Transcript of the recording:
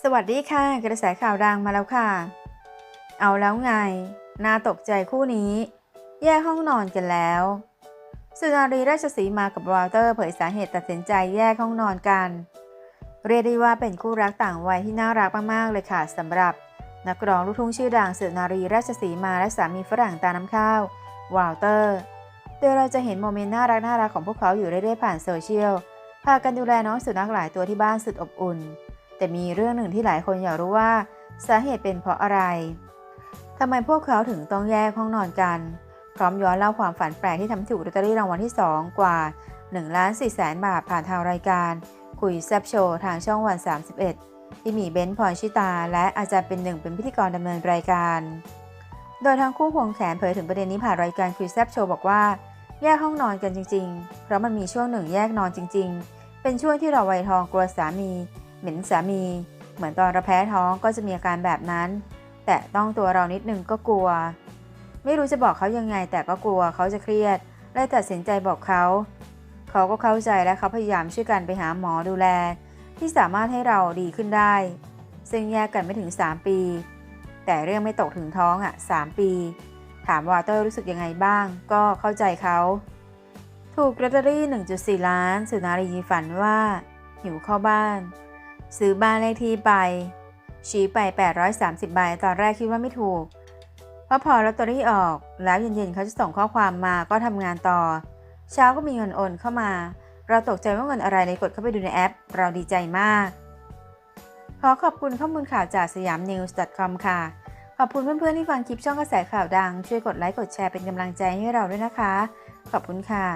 สวัสดีค่ะ กระแสข่าวดังมาแล้วค่ะ เอาแล้วไง น่าตกใจคู่นี้ แยกห้องนอนกันแล้วสุนารีราชสีมากับวอลเตอร์เผยสาเหตุตัดสินใจแยกห้องนอนกัน เรียกได้ว่าเป็นคู่รักต่างวัยที่น่ารักมากๆเลยค่ะสำหรับ นักร้องลูกทุ่งชื่อดังสุนารีราชสีมาและสามีฝรั่งตาน้ำข้าววอลเตอร์ โดยเราจะเห็นโมเมนต์น่ารักน่ารักของพวกเขาอยู่เรื่อยๆผ่านโซเชียลพากันดูแลน้องสุนัขหลายตัวที่บ้านสุดอบอุ่น แต่มีเรื่องหนึ่งที่หลายคนอยากรู้ว่าสาเหตุเป็นเพราะอะไรทำไมพวกเขาถึงต้องแยกห้องนอนกัน พร้อมย้อนเล่าความฝันแปลกที่ทำถูกลอตเตอรี่รางวัลที่ 2 กว่า1ล้าน4แสนบาทผ่านทางรายการ คุยแซบโชว์ทางช่องวัน 31 ที่มีเบนซ์พรชิตา และอาจารย์เป็นหนึ่งเป็นพิธีกรดำเนินรายการ โดยทั้งคู่ควงแขนเผยถึงประเด็นนี้ผ่านรายการคุยแซบโชว์บอกว่า แยกห้องนอนกันจริง ๆ เพราะมันมีช่วงหนึ่งแยกนอนจริง ๆ เป็นช่วงที่เราวัยทองกลัวสามี เหม็นสามี เหมือนตอนเราแพ้ท้องก็จะมีอาการแบบนั้น แต่ต้องตัวเรานิดนึงก็กลัว ไม่รู้จะบอกเขายังไง แต่ก็กลัวเขาจะเครียดเลยตัดสินใจบอกเขาเขาก็เข้าใจและเขาพยายามช่วยกันไปหาหมอดูแล ที่สามารถให้เราดีขึ้นได้ ซึ่งแยกกันไม่ถึง 3 ปี แต่เรื่องไม่ตกถึงท้องอะ 3 ปี ถามวาเตอร์รู้สึกยังไงบ้าง ก็เข้าใจเขาถูกลอตเตอรี่ 1.4 ล้าน สุนารีฝันว่าหิวเข้าบ้าน ซื้อบ้านเลขที่ไป ชี้ไป 830ใบตอนแรกคิดว่าไม่ถูก เพราะพอลอตเตอรี่ออกแล้วเย็นๆเขาจะส่งข้อความมาก็ทำงานต่อ เช้าก็มีเงินโอนเข้ามา เราตกใจว่าเงินอะไรเลยกดเข้าไปดูในแอป เราดีใจมาก ขอขอบคุณข้อมูลข่าวจากสยาม news.com ค่ะ ขอบคุณเพื่อนๆที่ฟังคลิปช่องกระแสข่าวดัง ช่วยกดไลค์กดแชร์เป็นกำลังใจให้เราด้วยนะคะ ขอบคุณค่ะ